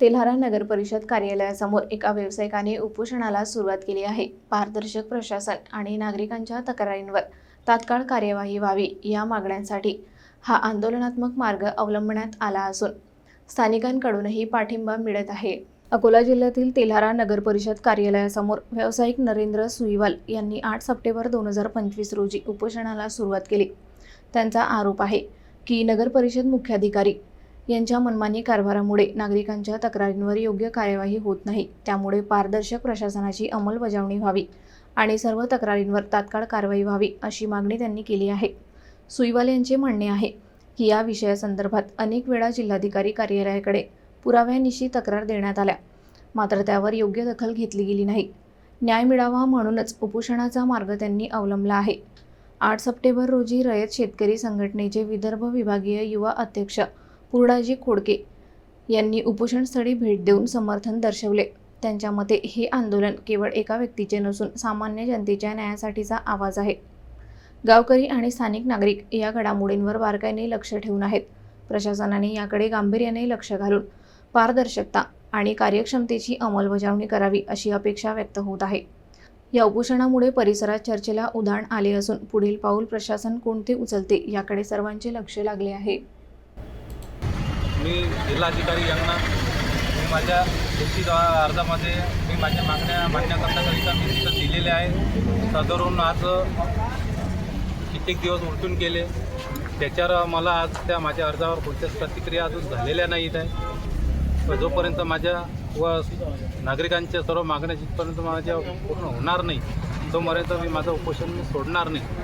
तेल्हारा नगर परिषद कार्यालयासमोर एका व्यावसायिकाने उपोषणाला सुरुवात केली आहे. पारदर्शक प्रशासन आणि नागरिकांच्या तक्रारींवर तात्काळ कार्यवाही व्हावी या मागण्यांसाठी हा आंदोलनात्मक मार्ग अवलंबण्यात आला असून स्थानिकांकडूनही पाठिंबा मिळत आहे. अकोला जिल्ह्यातील तेल्हारा नगर परिषद कार्यालयासमोर व्यावसायिक नरेंद्र सुईवाल यांनी आठ सप्टेंबर दोन हजार पंचवीस रोजी उपोषणाला सुरुवात केली. त्यांचा आरोप आहे की नगर परिषद मुख्याधिकारी यांच्या मनमानी कारभारामुळे नागरिकांच्या तक्रारींवर योग्य कार्यवाही होत नाही. त्यामुळे पारदर्शक प्रशासनाची अंमलबजावणी व्हावी आणि सर्व तक्रारींवर तात्काळ कारवाई व्हावी अशी मागणी त्यांनी केली आहे. सुईवाल यांचे म्हणणे आहे की या विषयासंदर्भात अनेक वेळा जिल्हाधिकारी कार्यालयाकडे पुराव्यानिशी तक्रार देण्यात आल्या. मात्र त्यावर योग्य दखल घेतली गेली नाही. न्याय मिळावा म्हणूनच उपोषणाचा मार्ग त्यांनी अवलंबला आहे. आठ सप्टेंबर रोजी रयत शेतकरी संघटनेचे विदर्भ विभागीय युवा अध्यक्ष पूर्णाजी खोडके यांनी उपोषणस्थळी भेट देऊन समर्थन दर्शवले. त्यांच्या मते हे आंदोलन केवळ एका व्यक्तीचे नसून सामान्य जनतेच्या न्यायासाठीचा आवाज आहे. गावकरी आणि स्थानिक नागरिक या घडामोडींवर बारकाईने लक्ष ठेवून आहेत. प्रशासनाने याकडे गांभीर्याने लक्ष घालून पारदर्शकता आणि कार्यक्षमतेची अंमलबजावणी करावी अशी अपेक्षा व्यक्त होत आहे. या उपोषणामुळे परिसरात चर्चेला उधाण आले असून पुढील पाऊल प्रशासन कोणते उचलते याकडे सर्वांचे लक्ष लागले आहे. मी जिल्हाधिकारी यांना मी माझ्या लिखित अर्जामध्ये मी माझ्या मागण्या मान्य करण्याकरिता मी तिथं दिलेले आहे. सदरून आज कित्येक दिवस उलटून गेले. त्याच्यावर मला आज त्या माझ्या अर्जावर कोणत्याच प्रतिक्रिया अजून झालेल्या नाहीत आहे. व जोपर्यंत माझ्या व नागरिकांच्या सर्व मागण्या जिथपर्यंत माझ्या पूर्ण होणार नाही तोपर्यंत मी माझं उपोषण मी सोडणार नाही.